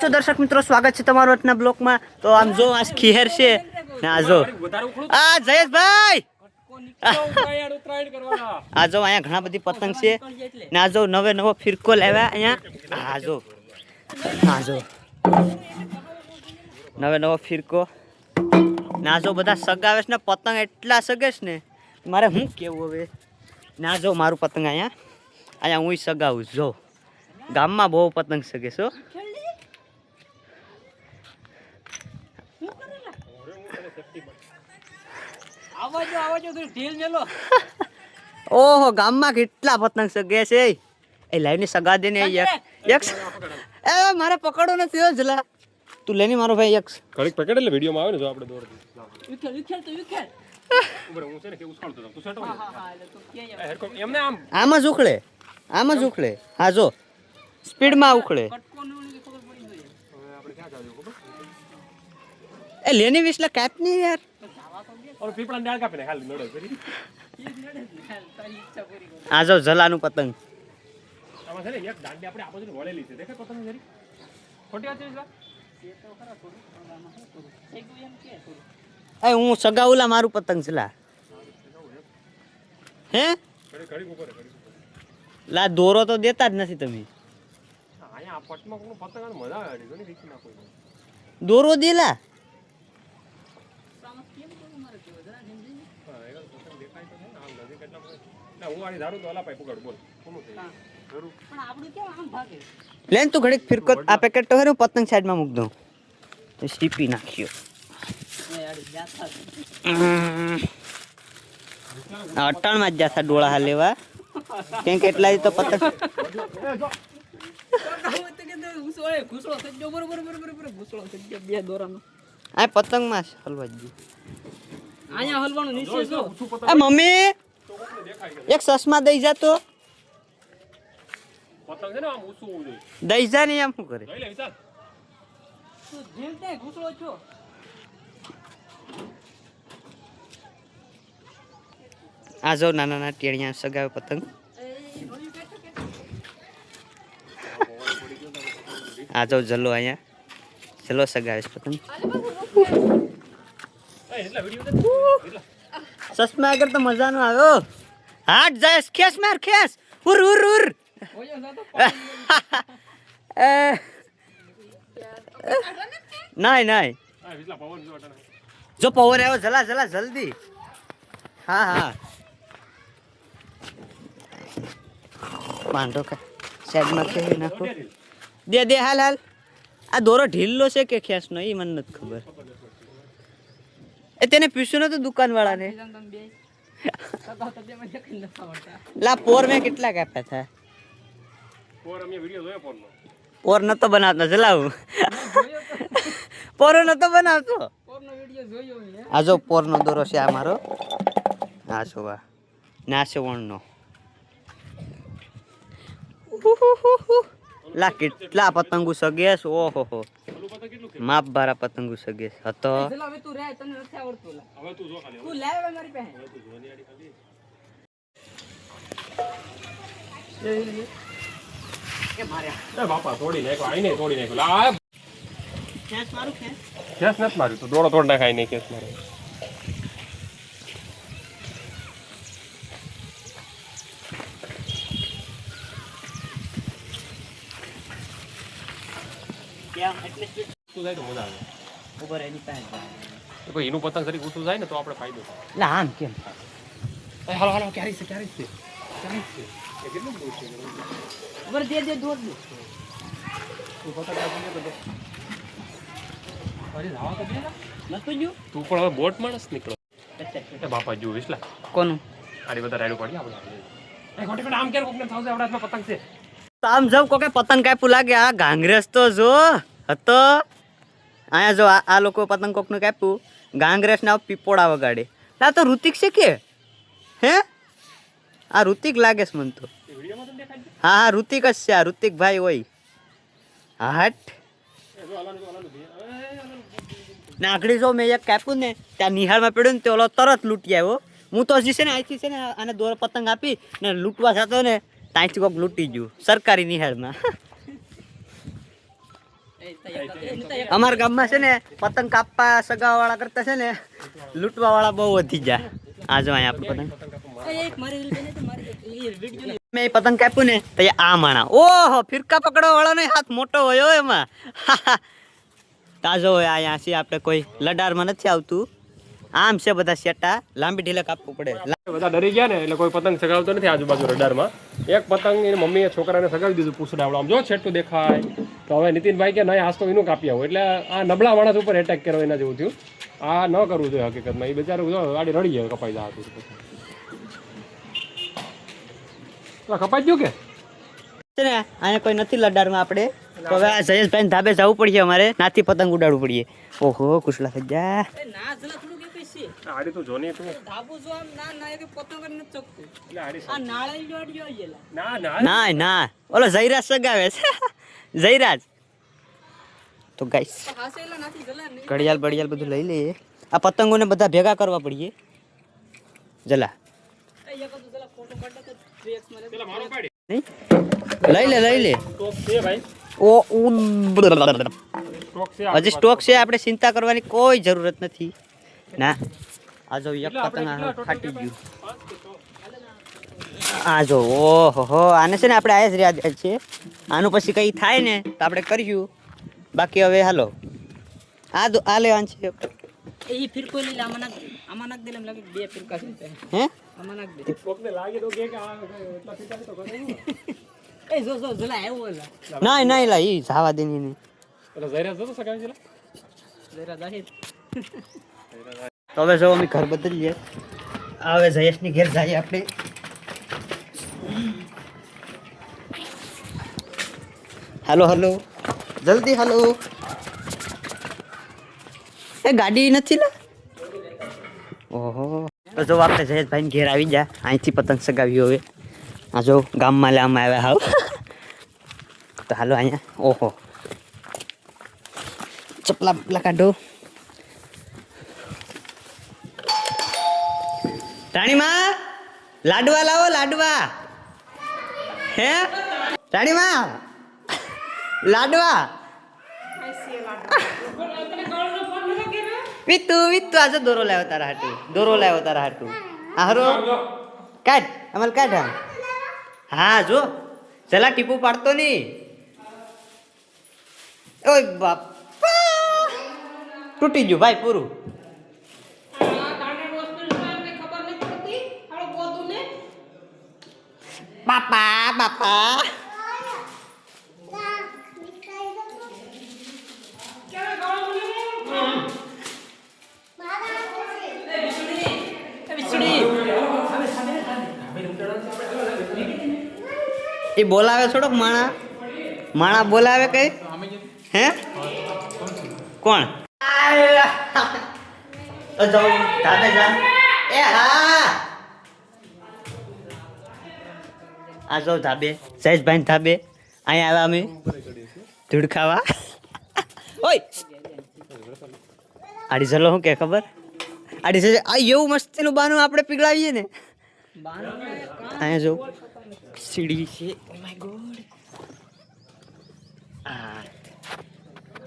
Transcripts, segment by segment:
તો દર્શક મિત્રો સ્વાગત છે તમારું આજના બ્લોકમાં. તો આમ જો આ ખીહેર છે. ને આ જો. આ જયેશભાઈ! આ જો અહીંયા ઘણા બધી પતંગ છે. ને આ જો નવે નવો ફિરકો લાવ્યા અહીંયા. આ જો. આ જો. નવે નવો ફિરકો. ને આ જો બધા સગાવે છે ને પતંગ એટલા સગે છે ને મારે શું કેવું હવે? ને આ જો મારું પતંગ અહીંયા. અહીંયા હું સગાવું છું. જો. ગામમાં બહુ પતંગ સગે છો ઓહો ગામમાં કેટલા પતંગ સગે છે એ. લાઈવની સગા દે ને એક એક. એ મારે પકડો નથી હો જલા તું લેની મારો ભાઈ એક. ઘડીક પકડ એટલે વિડીયોમાં આવે ને જો આપણે દોડ ઉભરે હું છે ને કે ઉછાળતો તું સેટો એ હેડકો એમને આમ આમાં જ ઉખળે આમાં જ ઉખળે હા જો. સ્પીડમાં ઉખળે હવે આપણે ક્યાં જાવ ખબર? એ લેની વિસલા કાપની યાર. ઓલો પીપળા ડાળ કાપીને ખાલી નડે કરી આ જો જલાનું પતંગ. આમાં છે ને એક દાંડી આપણે આ બાજુ વળેલી છે. દેખાય પતંગ જરી? ખોટી વાત છે વિશ્વા? એ હું સગાઉલા મારું પતંગ છે લા. હે? ઘડીક ઘડીક ઉપર ઘડીક ઉપર લા દોરો તો દેતા જ નથી તમે. દોરો અહીંયા આ પટમાં કોઈનું પતંગ આવે ને મજા આવે જો ને રીતના નાખો એમાં. દોરો દેલા હા, હું. લેન તું ઘડીક ફિરકો આ પેકેટ તો હું પતંગ સાઈડમાં મૂક દઉં તો સીપી નાખ્યો અટાણમાં જ જાતા ડોળા હા લેવા કેમ કે એટલા તો પતંગ આ પતંગમાં હલવા જ. અહીંયા હલવાનું નીચે શું એ મમ્મી. એક ચશ્મા દઈ જા તો પતંગ છે ને આમ ઊંચું હોવું જોઈએ. દઈ જા ને એમ શું કરે લઈ લે વિશાલ. તું જીલતે ઘૂસળો છો આ જો નાના નાના ટેણિયા સગાવે પતંગ આ જો જલ્લો અહીંયા ચલો સગાવે પતંગ એ, એટલા વીડિયો છે ને? એટલા. સસમા આગળ તો મજાનો આવ્યો હાટ જાય ખેસ માર ખેસ. ઉર ઉર ઉર. નાય નાય. જો પવન આવ્યો જલા જલા જલ્દી. હા હા. પાંડો કા. સાઈડમાં કે નાખો. દે દે હાલ હાલ. આ દોરો ઢીલો છે કે ખેસનો એ મને નથી ખબર. એ તેને પૂછ્યું નતું દુકાન વાળાને તમે બે સગા તો બે માં દેખાઈ નથી આવડતા લા પોર મેં કેટલા કાપ્યા હતા પોર નતો બનાવતો જલાવું. પોરો નતો બનાવતો. આ જો પોરનો દોરો છે આ મારો. આ છો આ. ના છે વણનો. લા કેટલા પતંગો સગેસ ઓહો હો માપ ભરા પતંગો સગેસ હતો હવે તું રહે તને નથી આવડતું હવે તું જો ખાલી, તું લાવે મારી પાસે તું જોવાની આડી ખાલી. એ બાપા, તોડી નાખ્યો. આઈને તોડી નાખ્યો. લા, આ કેસ નથી માર્યું. તો દોડો તોડ નાખાય નહીં કેસ મારે ઊંચું જાય તો મજા આવે. તો કોઈ એનું પતંગ તરીકે ઊંચું જાય ને તો આપણે ફાયદો થાય. લા આમ કેમ? હાલો હાલો ક્યારે છે ક્યારે છે? ક્યારે છે? એ કેટલું દૂર છે? ઉપર દે દે દોડ દે. તું પતંગ આપી દે તો દો. અરે લાવા તો દે નતું જો તું પણ હવે બોટ માણસ નીકળો. એ બાપા જો વિસલા કોનું? આડી બધા રાયડું પાડી આપણે એ ખોટી ખોટી આમ કેમ કોકને થાવશે આપણા પતંગ છે. આમ જવ કોકે પતંગ કાપ્યું લાગે? આ ગાંગરેસ તો જો હતો. અહીંયા જો આ લોકો પતંગ કોકનું કાપ્યું ગાંગરેસ ના પીપોડા વગાડે. આ તો ઋતિક છે કે? હે? આ ઋતિક લાગે છે મને તો. હા હા, ઋતિક જ છે આ ઋતિક ભાઈ હોય. હાટ. નાગડી જો મેં એક કાપ્યું ને, ત્યાં નિહાળમાં પડ્યું ને, તે ઓલો તરત લૂંટી આવ્યો. હું તો હજી છે ને અહીંથી છે ને આને દોર પતંગ આપી ને લૂંટવા જતો ને, ત્યાંથી કોઈક લૂંટી ગયું, સરકારી નિહાળમાં. અમારા ગામમાં છે ને પતંગ કાપવા સગા વાળા કરતા છે ને લૂંટવા વાળા બહુ વધી ગયા આ જો અહીંયા પતંગ ને કાપ્યું ને તો આ માણા ઓહો ફિરકા પકડવા વાળાનો હાથ મોટો હોય એમાં તાજો હોય અહીંયા છે આપણે કોઈ લડારમાં નથી આવતું આમ છે બધા સેટા લાંબી ઢીલે કાપવું પડે. બધા ડરી ગયા ને એટલે કોઈ પતંગ સગાવતો નથી આજુબાજુ રડારમાં. એક પતંગ એની મમ્મીએ છોકરાને સગાવી દીધું પૂછડાવડો આમ જો છેટું દેખાય. તો હવે નીતિનભાઈ કે નહીં આજ તો એનું કાપી આવું એટલે આ નબળા માણસ ઉપર એટેક કર્યો એના જેવું થયું. આ ન કરવું જોઈએ હકીકતમાં. એ બિચારું જો ગાડી રડી જાય કપાઈ જાય હતું કપાઈ ગયું કે? છે ને અહીંયા કોઈ નથી લડારમાં આપણે. તો હવે આ જયેશભાઈ ધાબે જવું પડશે અમારે. નાથી પતંગ ઉડાડવું પડીએ. ઓહો કુશલા થઈ ના જલા છે આડી તું જોની તું. ધાબુ જો આમ ના ના એ પતંગ નથી ચકતું એટલે આડી આ નાળા જોડ્યો અડી ના ના. ના ના. ઓલો જયરાજ સગાવે છે. જયરાજ. તો ગાઈસ તો હાસેલા નાથી જલા ને ઘડિયાળ બડિયાળ બધું લઈ લઈએ. આ પતંગોને બધા ભેગા કરવા પડીએ. જલા. એ એક તો જલા ફોટો કાઢો તો 3x માં લે. પેલા મારો પાડી નહીં? લઈ લે લઈ લે. સ્ટોક છે ઓ હજી સ્ટોક છે આપણે ચિંતા કરવાની કોઈ જરૂરત નથી. ના. આ જો એક પતંગ ફાટી ગયું. આ જો ઓહો હો આને છે ને આપણે આયા જ રહ્યા છે આનું પછી કંઈ થાય ને તો આપણે કર્યું બાકી હવે હાલો. આ દો આ લેવાનું છે એ ઈ ફિરકો લીલા આમાં નાખ આમાં નાખ દે લાગે બે ફિરકા છે હે? આમાં નાખ દે. સ્ટોકને લાગે તો કે કે આ એટલા પીતા તો કરે એ જો જો જલા આવ્યો એલા. ના ના લા ઈ જાવા દેની એટલે જરા તો હવે જો અમે ઘર બદલીએ. હવે જયેશની ઘેર જઈએ આપણે. હાલો હાલો. જલ્દી હાલો. એ ગાડી નથી ને ઓહો. તો જો આપણે જયેશભાઈને ઘેર આવી જા અહીંથી પતંગ સગાવ્યું હવે. આ જો ગામમાં લાવવામાં આવ્યા હાવ. તો હાલો અહીંયા. ઓહો. ચપલા બપલા કાઢો. રાણીમાં, લાડવા લાવો, લાડવા. હે? રાણીમા, લાડવા. વિત્તુ વિત્તુ આજે દોરો લાવ્યો તારા હાટુ. દોરો લાવ્યો તારા હાટુ. હારો. કાઢ અમલ કાઢ આમ. હા, જો. ચલા ટીપુ પાડતો નહીં. ઓય બાપ. તૂટી ગયું, ભાઈ, પૂરું. બાપા બાપા. એ બોલાવે થોડોક માણા. માણા બોલાવે કઈ? હે? કોણ? જાઉં ધાબે જા. એ હા. આ જો ધાબે સહેજભાઈ ધાબે, અહીંયા આવ્યા અમે. ધૂળ ખાવા ઓય! આડી ચલો શું કે ખબર? આડી જશે આ એવું મસ્તીનું બાનું આપણે પીગળાવીએ ને. અહીંયા જો, સીડી છે. ઓ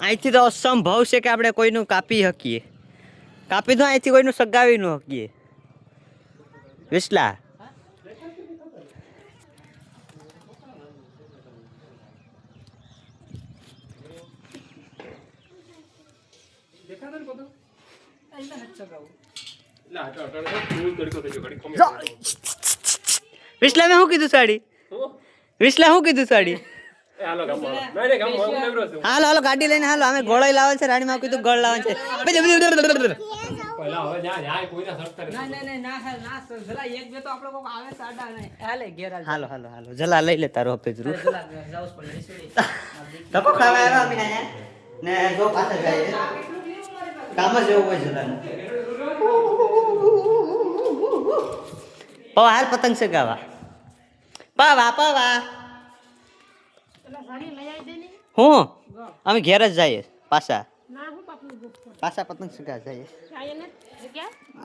અહીંથી તો અસંભવ છે કે આપણે કોઈનું કાપી શકીએ. કાપી તો અહીંથી કોઈનું સગાવી ન શકીએ. વિસલા. એટલે આટલો અટાણે તો ફૂલ તડકો થઈ ગયો ઘડી જો. કમી વિસલા મેં શું કીધું સાડી? વિસલા શું કીધું સાડી? હાલો હાલો હાલો ગાડી લઈને હાલો. અમે ગોળાઈ લાવે છે રાણીમાં કીધું ગોળ લાવે છે. ના ના ના ના હાલ ના જલા એક બે તો આપણે કોક આવે સાડા ને. હાલે ઘેર હાલ. હાલો હાલો હાલો. જલા લઈ લે તારો જરૂર ખાવા આવ્યા ને જો પાછા જાય. કામ જ એવું હોય જલાનું પવા, હાલ પતંગ ચગાવા પવા પવા. હું? અમે ઘેર જ જઈએ પાછા. પાછા પતંગ ચગા જઈએ.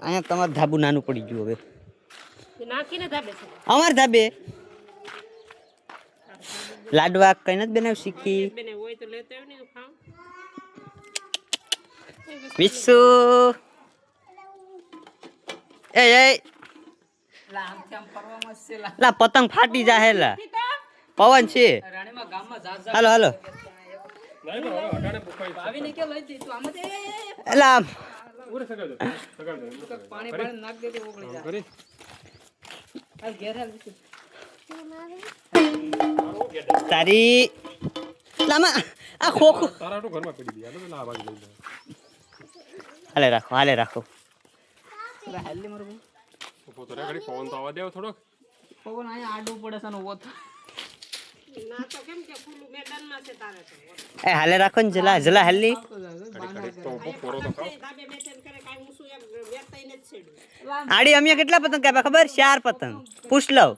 અહીંયા તમારું ધાબુ નાનું પડી ગયું હવે. અમાર ધાબે? લાડવા કઈ નથી બનાવી શીખી. વિસુ એ એ લા, પતંગ ફાટી જાહે, લા. પવન છે. હાલો હાલો. એલા વિશે. લામાં આ ખોખું તારા. ઘરમાં પડી ગયા એટલે લઈ. હાલે રાખો હાલે રાખો પેલા હેલ્દી મારું ભાઈ. ઊભો તો રે ઘડી, પવન તો આવવા દેવો થોડોક પવન અહીંયા આડું પડે છે ને ઊભો થાય. એ હાલે રાખો ને જલા જલા હાલી આવતો જાય છે, ઘડી ઘડી તો ઊભો પોરો તો ખાઓ. આડી અમે કેટલા પતંગ કાપ્યા ખબર ચાર પતંગ પૂછ લવ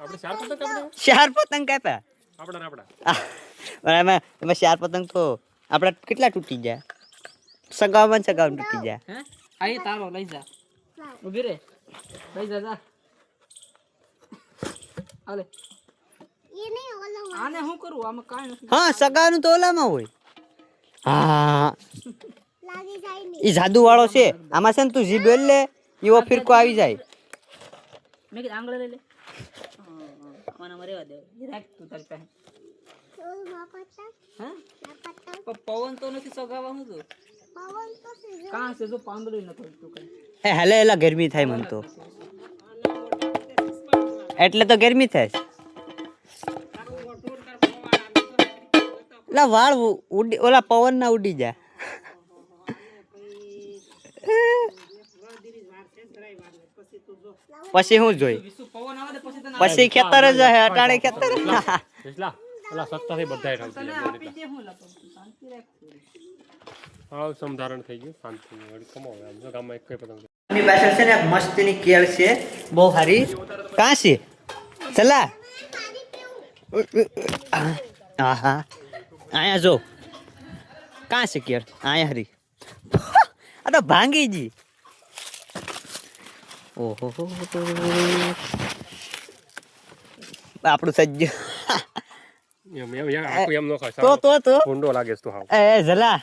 આપણે ચાર પતંગ કાપડા ચાર પતંગ કાપ્યા આપણા ને આપણા આહ, પણ એમાં એમાં ચાર પતંગ તો આપણા કેટલા તૂટી જાય સગાવમાં ને સગાવમાં તૂટી જાય. હે? અહીં તારો લઈ જા. ઊભી રે. લઈ જા જા. આલે આને શું કરું? આમાં કાંઈ નથી. હા સગાનું તો ઓલામાં હોય. હા. ઈ જાદુ વાળો છે. આમાં છે ને તું જીભ લે એવો ફિરકો આવી જાય. મેં કીધું આંગળે લઈ લે. આમાં રેવા દે રાખ તું તારી પાસે. પવન તો નથી સગાવાનું તો. કાં છે જો પાંદડું નથી તું કઈ એ હાલે એલા ગરમી થાય મને તો એટલે તો ગરમી થાય ઓલા વાળ ઉડી ઓલા પવન ના ઉડી જાય પછી હું જોઈ? પછી ખેતર જ હે અટાણે ખેતર ઓલા સત્તા થી દે. હું. સમધારણ થઈ ગયું. શાંતિ વળી કમાવે આમ. જો ગામમાં એક પતંગ એની પાછળ છે ને મસ્તીની કેળ છે. બહુ સારી. કાં છે? ચલા. હા હા. અહીંયા જો. કાં છે કેળ? અહીંયા હરી. આ તો ભાંગી જી ઓહો. આપણું સજ્જ. એમ એમ એમ નો ખાય. તો તો તો. ભૂંડો લાગે છે તો હાવ. એ જલા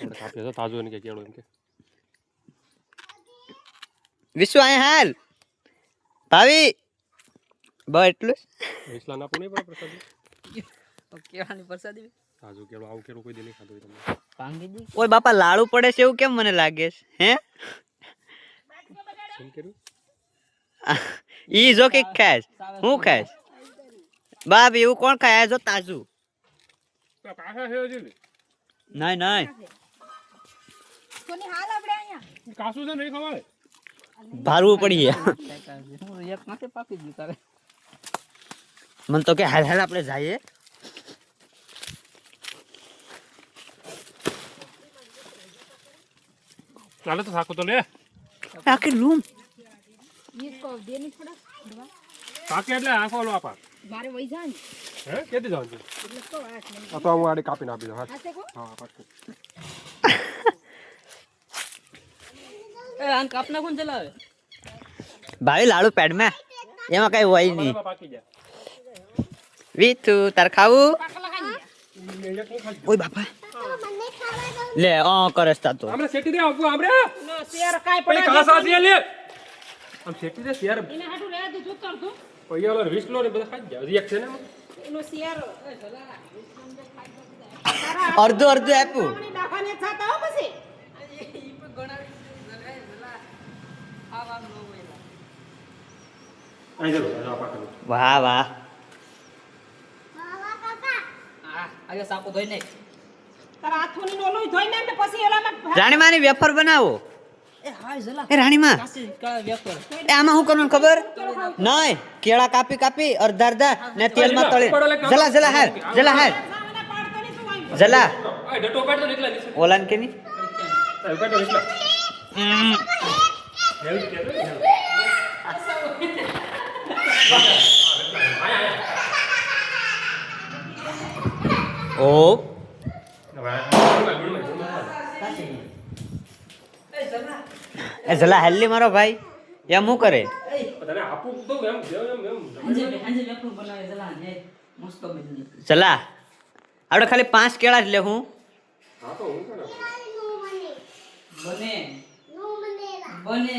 આપણે તો તાજો એને કે કેળો એમ કે. વિશ્વ અહીંયા હાલ. ભાવી. બસ એટલું જ. ના નહીં પણ પ્રસાદ? કેવાની પ્રસાદી? તાજો કેળો આવું કેળો કોઈ દી નહીં ખાધું તમે ભાંગી દી. ઓય બાપા લાડુ પડે છે એવું કેમ મને લાગે છે? હે? શું કર્યું ઈ જો કે ખાઈશ હું ખાઈશ બાપ એવું કોણ ખાય? જો તાજુ. આ ના છે હજી નહીં. નહીં કાસું છે નહીં ખવાય ભારવું પડીએ હું એક નાખે પાકી ગયું તારે મને તો કે હાલ હાલ આપણે જઈએ ચાલે તો થાકું તો લે આખી રૂમ કાકે એટલે આખો લો આપા મારે વહી જાય ને હે કેદી જવાનું છે એટલે તો આઠ મિનિટ આ તો હું આડી કાપીને આપી દઉં હા હાથે કો હા પાકું એ આન કાપ કોણ ચલાવે ભાઈ લાડુ પેડમાં એમાં કઈ હોય નહીં. વીથુ તાર ખાવું? ઓય બાપા. લે અ કરસ તા તો. આપણે સેટી દે આપું આપણે ના શેર કાઈ પડે કાસા છે લે. આમ સેટી દે શેર. એને હાટું રહેવા દીધું તો. પછી ઓલો વિસ્લો ને બધા ખાઈ જાય હજી એક છે ને એનો શેર અડધું અડધું નાખવાને હો પછી. પછી વાહ. રાણીમાની વેફર બનાવો. રાણીમાં. આમાં શું કરવાનું ખબર? નહીં કેળા કાપી કાપી અડધા અડધા ને તેલમાં તળી. જલા જલા. ઓલાન કે હેલ્થ કે તો, હેલ્થ. ઓ. એ જલા હેલ્લી મારો ભાઈ. એમ હું કરે? તને આપું તો એમ જેમ એમ એમ હાંજે હાંજે વેફર બનાવે જલા આપણે ખાલી પાંચ કેળા જ લે હું હા તો હું બને. બને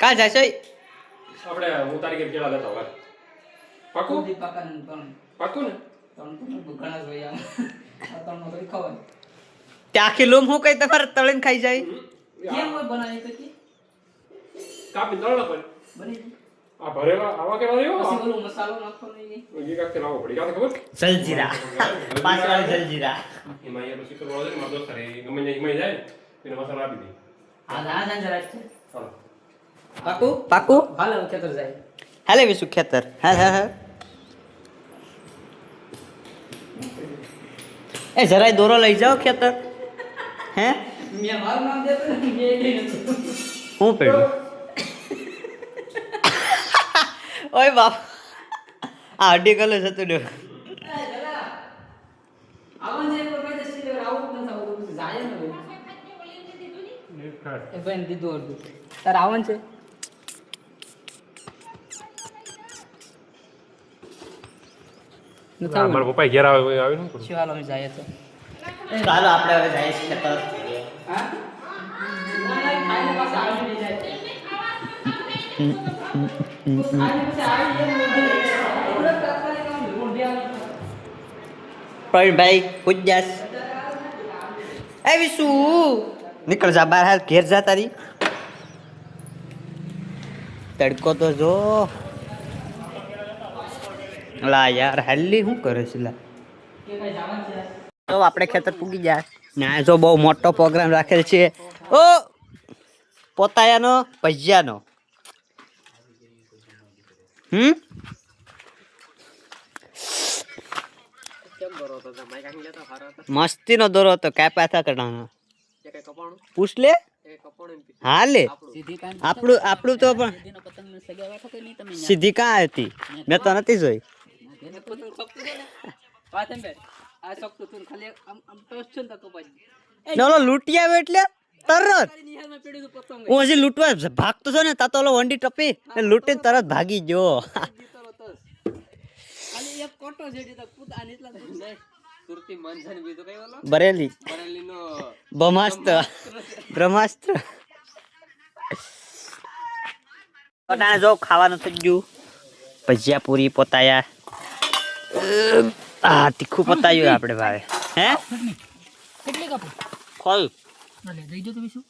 કા છે આપણે હું તારી કે કેળા લેતા હોય પાકું? દી કાકાને પણ પાકું ને? તણ તો ઘણા જ આ આમ નો થોડી ખવાય. તે આખી લોમ હું કઈ તમારે તળીને ખાઈ જાય? કેમ હોય બનાવી તો કે કાપી તળ પણ બની આ ભરેલા આવા કેવા રહ્યો? પછી મસાલો નાખવાનો નહીં એ પડી. કાંઈ ખબર? જલજીરા. પાંચ વાળા જલજીરા. એમાં પછી મારો દોસ્ત એ ગમે ત્યાં એમાં જાય ને એને મસાલો આપી દે. પાકું? પાકું? હાલે ખેતર જાય. હાલે વિશુ ખેતર. હા હા હા. એ જરાય દોરો લઈ જાઓ ખેતર. હે? હું પેડું? ઓય બાપ. આ અઢી કિલો જતું રહ્યું આવન છે કોઈ પાસે સીધે આવું જ નથી આવતું પછી જાય ને ભાઈ. એ ભાઈને દીધું અડધું. તારે આવન છે? મારા પપ્પા ઘેર આવે આવી શું કરું? અમે જઈએ તો. ચાલો આપણે હવે જઈએ છીએ ખેતર હા ના, ના, ખાઈને પાછા આવી નહીં ને નીકળ જા બહાર હાલ ઘેર જા તારી. તડકો તો જો. લા યાર હાલી શું કરે છે લા? તો આપણે ખેતર પૂગી જાય ના જો બહુ મોટો પ્રોગ્રામ રાખેલ છે. ઓ પોતાયાનો ભજીયાનો. હમ? મસ્તીનો દોરો હતો કાપ્યા હતા કટાણા પૂછ લે હા લે. સીધી કાંઈ આપણું આપણું તો પણ સીધી કાં હતી? મેં તો નથી જોઈ. લૂંટી આવ્યો એટલે તરત. હું હજી લૂંટવા ભાગતો છો ને તા તો વંડી ટપી ને લૂંટીને તરત ભાગી ગયો. સુરતી મંજન બીજો કઈ બરેલી. બરેલીનો બ્રહ્માસ્ત્ર. બ્રહ્માસ્ત્ર. અટાણે જો ખાવાનું થઈ ગયું. ભજીયા પૂરી પોતાયા. આ તીખું પોતાયું આપણે ભાવે. હે? કેટલી કાપો? ખોલ લે દઈ દો તમે શું?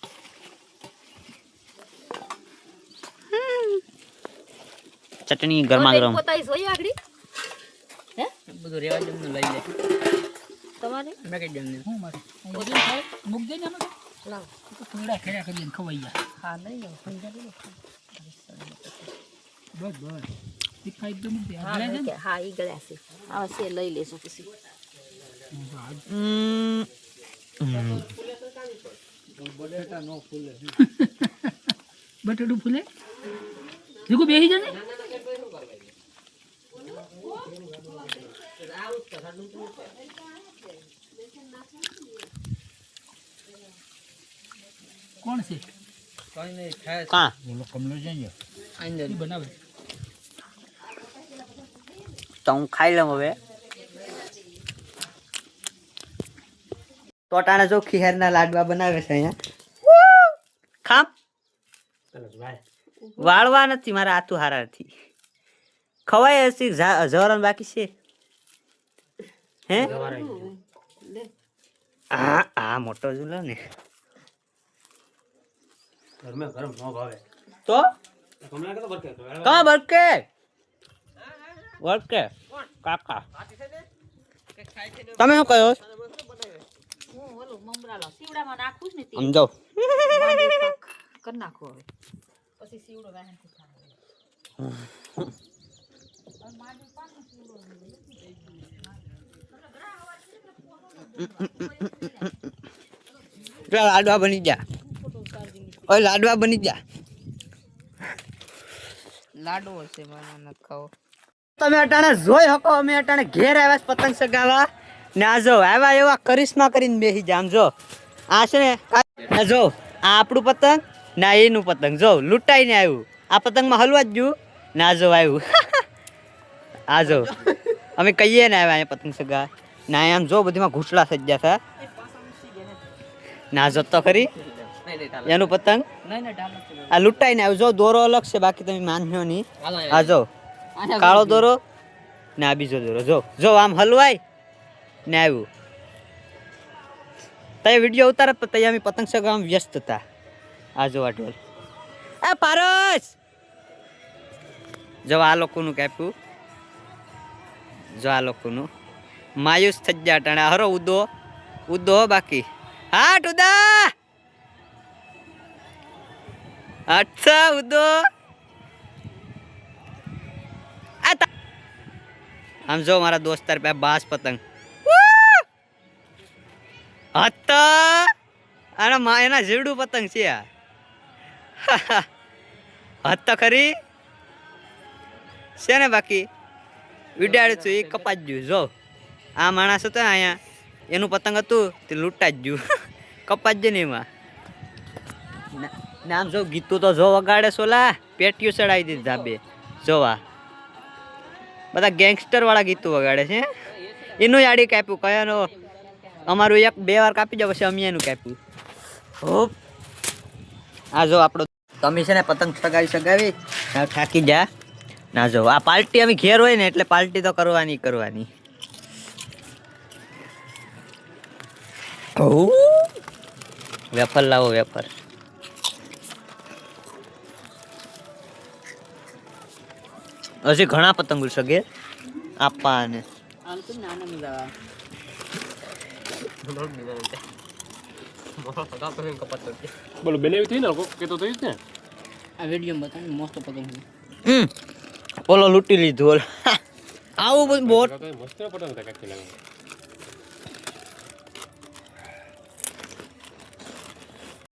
ચટણી ગરમા ગરમ. પોતાઈ જોઈ આગળ. હે? બધું રેવા જમનું લઈ લે તમારે? મેં હું મારે? મુક દે ને લાવ. તો થોડા ખેડા કરીને ખવાઈ જાય હા લઈ બસ બસ. મૂક દે હા. હા ઈ ગળ્યા છે. હા છે લઈ લેશું પછી. બટેટું ફૂલે? જીગુ બેહી જા ને કોણ છે? કાં? અંદર બનાવે. તો હું ખાઈ લઉં હવે. ટોટાણે જો ખીહેરના લાડવા બનાવે છે અહીંયા. ખામ. વાળવા નથી મારા આતુ હારા નથી ખવાય હશે જવરણ બાકી છે. હે? આ આ મોટો જુલો ને. તો કા બરકે બરકે કાકા તમે શું કહો હું ઓલું મમરા લાવ સીવડામાં નાખું જ ને સમજો કરી નાખો હવે પછી સીવડો વાહનથી ચાલ લાડવા બની જા. ઓય લાડવા બની જા લાડવો છે મને ન ખાવો તમે અટાણે જોઈ શકો અમે અટાણે ઘેર આવ્યા છે પતંગ ચગાવવા. ને આ જો આવ્યા એવા કરિશ્મા કરીને બેસી જામ જો આ છે ને જો આ આપણું પતંગ ના એનું પતંગ. જો લૂંટાઈને આવ્યું. આ પતંગમાં હલવા જ ગયું. ના જો આવ્યું. આ જો અમે કહીએ ને આવ્યા અહીંયા પતંગ ચગાવવા. ના આમ જો બધીમાં ઘૂંટડા સજ્જા હતા ના જો તો ખરી. એનું પતંગ? આ લૂંટાઈને આવ્યું જો દોરો અલગ છે બાકી તમે માનજો નહીં. આ જો. કાળો દોરો ને આ બીજો દોરો. જો જો આમ હલવાય ને આવ્યું તય વીડિયો ઉતારે પણ તય અમે પતંગ સગામ વ્યસ્ત હતા. આ જો આ ઢોલ. એ પારસ! જો આ લોકોનું કાપ્યું જો આ લોકોનું. માયુસ થઈ ગયા ટાણે. હરો ઉદો. ઉદો બાકી. હા ઉદા! આ તા- આમ જો મારા દોસ્તાર પાસે બાસ પતંગ. હતા અને મા એના જીવડું પતંગ છે આ. હત ખરી? છે ને બાકી? વિડાડ્યું છું એ કપાઈ જ ગયું, જો. આ માણસ હતો અહીંયા. એનું પતંગ હતું, તે લૂંટા જ ગયું. કપાઈ જ ને એમાં. ના- ના જો, ગીતું તો જો વગાડે સોલા, પેટીયું ચડાવી દીધી ધાબે. જોવા. બધા ગેંગસ્ટર વાળા ગીતું વગાડે છે એનું યાડી કાપ્યું, કયાનો? અમારું એક બે વાર કાપી જાવ પછી અમે એનું કાપ્યું. હોપ. આ જો આપણો તમે છે ને પતંગ સગાવી સગાવી થાકી જા. ના જો, આ પાર્ટી અમે ઘેર હોય ને, એટલે પાર્ટી તો કરવાની કરવાની. વેફર લાવો વેફર. હજી ઘણા પતંગ સગે આપવા અને આમ તો નાના મજા બોલો બેને એવી થઈ ને કે તો થઈ ને? આ વીડિયો બતાવી મસ્ત પતંગ હમ. ઓલો લૂંટી લીધું આવું બધું બોટ મસ્ત પતંગ હતા કાકી લાગે.